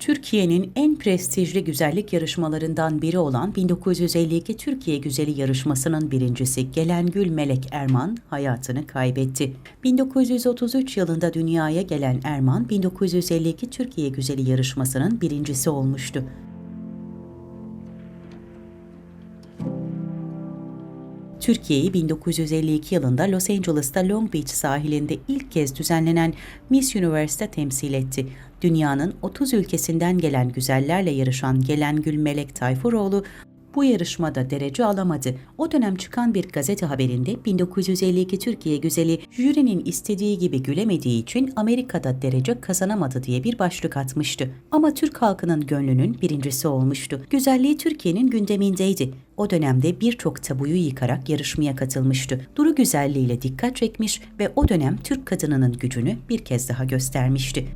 Türkiye'nin en prestijli güzellik yarışmalarından biri olan 1952 Türkiye Güzeli yarışmasının birincisi Gelengül Melek Erman hayatını kaybetti. 1933 yılında dünyaya gelen Erman, 1952 Türkiye Güzeli yarışmasının birincisi olmuştu. Türkiye'yi 1952 yılında Los Angeles'ta Long Beach sahilinde ilk kez düzenlenen Miss Universe'da temsil etti. Dünyanın 30 ülkesinden gelen güzellerle yarışan Gelengül Melek Tayfuroğlu bu yarışmada derece alamadı. O dönem çıkan bir gazete haberinde 1952 Türkiye güzeli jürinin istediği gibi gülemediği için Amerika'da derece kazanamadı diye bir başlık atmıştı. Ama Türk halkının gönlünün birincisi olmuştu. Güzelliği Türkiye'nin gündemindeydi. O dönemde birçok tabuyu yıkarak yarışmaya katılmıştı. Duru güzelliğiyle dikkat çekmiş ve o dönem Türk kadınının gücünü bir kez daha göstermişti.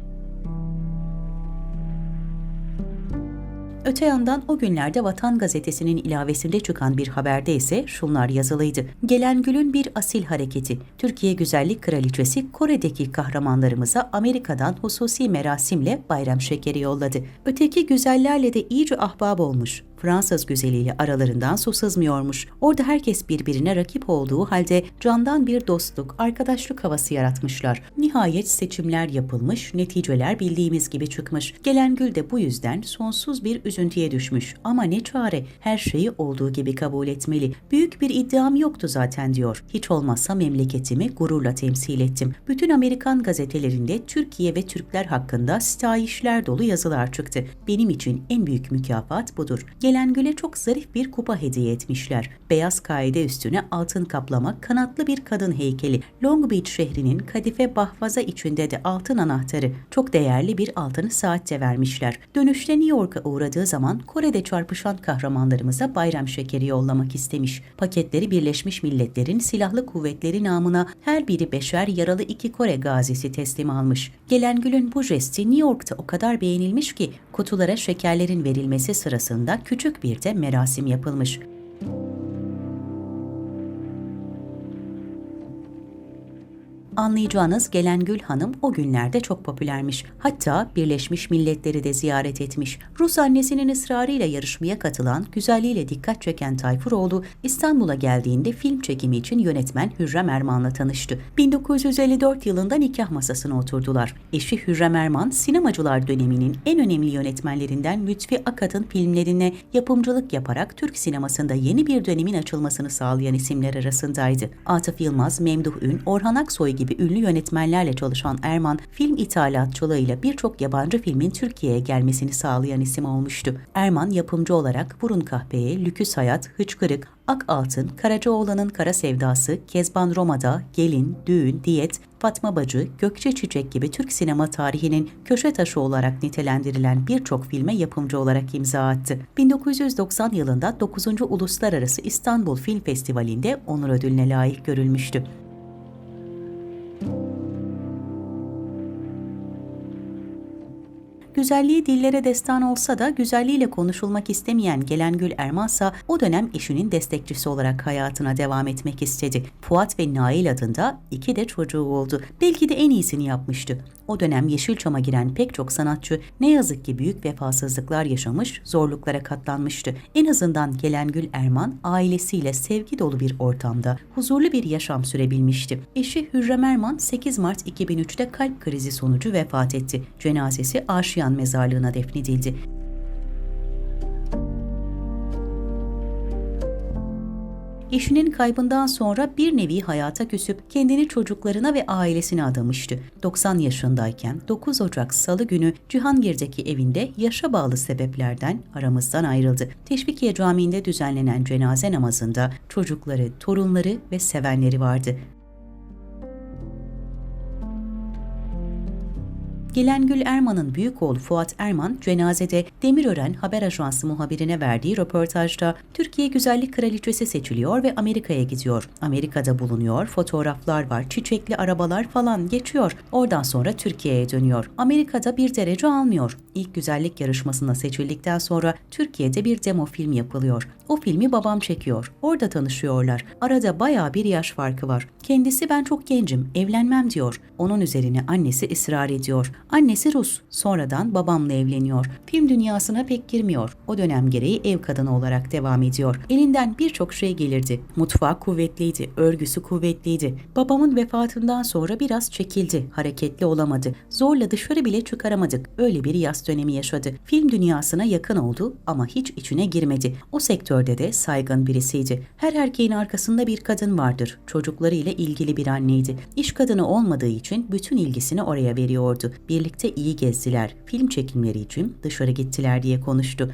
Öte yandan o günlerde Vatan Gazetesi'nin ilavesinde çıkan bir haberde ise şunlar yazılıydı. Gelen Gül'ün bir asil hareketi. Türkiye Güzellik Kraliçesi Kore'deki kahramanlarımıza Amerika'dan hususi merasimle bayram şekeri yolladı. Öteki güzellerle de iyice ahbap olmuş. Fransız güzeliyle aralarından su sızmıyormuş. Orada herkes birbirine rakip olduğu halde candan bir dostluk, arkadaşlık havası yaratmışlar. Nihayet seçimler yapılmış, neticeler bildiğimiz gibi çıkmış. Gelen Gül de bu yüzden sonsuz bir üzüntüye düşmüş. Ama ne çare, her şeyi olduğu gibi kabul etmeli. Büyük bir iddiam yoktu zaten diyor. Hiç olmazsa memleketimi gururla temsil ettim. Bütün Amerikan gazetelerinde Türkiye ve Türkler hakkında sitayişler dolu yazılar çıktı. Benim için en büyük mükafat budur. Gelen Gül'e çok zarif bir kupa hediye etmişler. Beyaz kaide üstüne altın kaplama kanatlı bir kadın heykeli. Long Beach şehrinin kadife bahfaza içinde de altın anahtarı. Çok değerli bir altın saat de vermişler. Dönüşte New York'a uğradığı zaman Kore'de çarpışan kahramanlarımıza bayram şekeri yollamak istemiş. Paketleri Birleşmiş Milletler'in silahlı kuvvetleri namına her biri beşer yaralı iki Kore gazisi teslim almış. Gelen Gül'ün bu jesti New York'ta o kadar beğenilmiş ki kutulara şekerlerin verilmesi sırasında küçük bir de merasim yapılmış. Anlayacağınız Gelengül Hanım o günlerde çok popülermiş. Hatta Birleşmiş Milletleri de ziyaret etmiş. Rus annesinin ısrarıyla yarışmaya katılan, güzelliğiyle dikkat çeken Tayfuroğlu İstanbul'a geldiğinde film çekimi için yönetmen Hürrem Erman'la tanıştı. 1954 yılında nikah masasına oturdular. Eşi Hürrem Erman, sinemacılar döneminin en önemli yönetmenlerinden Lütfi Akat'ın filmlerine yapımcılık yaparak Türk sinemasında yeni bir dönemin açılmasını sağlayan isimler arasındaydı. Atıf Yılmaz, Memduh Ün, Orhan Aksoy gibi gibi ünlü yönetmenlerle çalışan Erman, film ithalatçılığıyla birçok yabancı filmin Türkiye'ye gelmesini sağlayan isim olmuştu. Erman yapımcı olarak Burun Kahpeye, Lüküs Hayat, Hıçkırık, Ak Altın, Karacaoğlan'ın Kara Sevdası, Kezban Roma'da, Gelin, Düğün, Diyet, Fatma Bacı, Gökçe Çiçek gibi Türk sinema tarihinin köşe taşı olarak nitelendirilen birçok filme yapımcı olarak imza attı. 1990 yılında 9. Uluslararası İstanbul Film Festivali'nde onur ödülüne layık görülmüştü. Güzelliği dillere destan olsa da güzelliğiyle konuşulmak istemeyen Gelengül Ermansa o dönem eşinin destekçisi olarak hayatına devam etmek istedi. Fuat ve Nail adında iki de çocuğu oldu. Belki de en iyisini yapmıştı. O dönem Yeşilçam'a giren pek çok sanatçı ne yazık ki büyük vefasızlıklar yaşamış, zorluklara katlanmıştı. En azından Gelengül Erman ailesiyle sevgi dolu bir ortamda huzurlu bir yaşam sürebilmişti. Eşi Hürrem Erman 8 Mart 2003'te kalp krizi sonucu vefat etti. Cenazesi Aşiyan mezarlığına defnedildi. Eşinin kaybından sonra bir nevi hayata küsüp kendini çocuklarına ve ailesine adamıştı. 90 yaşındayken 9 Ocak Salı günü Cihangir'deki evinde yaşa bağlı sebeplerden aramızdan ayrıldı. Teşvikiye Camii'nde düzenlenen cenaze namazında çocukları, torunları ve sevenleri vardı. Gelengül Erman'ın büyük oğlu Fuat Erman cenazede Demirören Haber Ajansı muhabirine verdiği röportajda Türkiye Güzellik Kraliçesi seçiliyor ve Amerika'ya gidiyor. Amerika'da bulunuyor, fotoğraflar var, çiçekli arabalar falan geçiyor. Oradan sonra Türkiye'ye dönüyor. Amerika'da bir derece almıyor. İlk güzellik yarışmasına seçildikten sonra Türkiye'de bir demo film yapılıyor. O filmi babam çekiyor. Orada tanışıyorlar. Arada baya bir yaş farkı var. Kendisi ben çok gencim, evlenmem diyor. Onun üzerine annesi ısrar ediyor. Annesi Rus, sonradan babamla evleniyor. Film dünyasına pek girmiyor. O dönem gereği ev kadını olarak devam ediyor. Elinden birçok şey gelirdi. Mutfağı kuvvetliydi, örgüsü kuvvetliydi. Babamın vefatından sonra biraz çekildi, hareketli olamadı. Zorla dışarı bile çıkaramadık. Öyle bir yaz dönemi yaşadı. Film dünyasına yakın oldu ama hiç içine girmedi. O sektörde de saygın birisiydi. Her erkeğin arkasında bir kadın vardır. Çocuklarıyla ilgili bir anneydi. İş kadını olmadığı için bütün ilgisini oraya veriyordu. Birlikte iyi gezdiler. Film çekimleri için dışarı gittiler diye konuştu.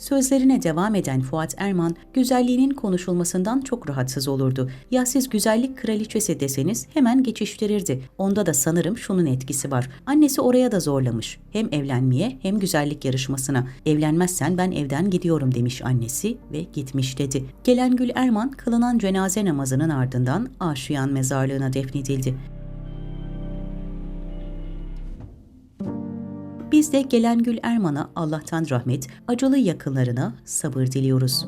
Sözlerine devam eden Fuat Erman, güzelliğinin konuşulmasından çok rahatsız olurdu. Ya siz güzellik kraliçesi deseniz hemen geçiştirirdi. Onda da sanırım şunun etkisi var. Annesi oraya da zorlamış. Hem evlenmeye hem güzellik yarışmasına. Evlenmezsen ben evden gidiyorum demiş annesi ve gitmiş dedi. Gelen Gül Erman kılınan cenaze namazının ardından Aşiyan mezarlığına defnedildi. Biz de gelen Gül Erman'a Allah'tan rahmet, acılı yakınlarına sabır diliyoruz.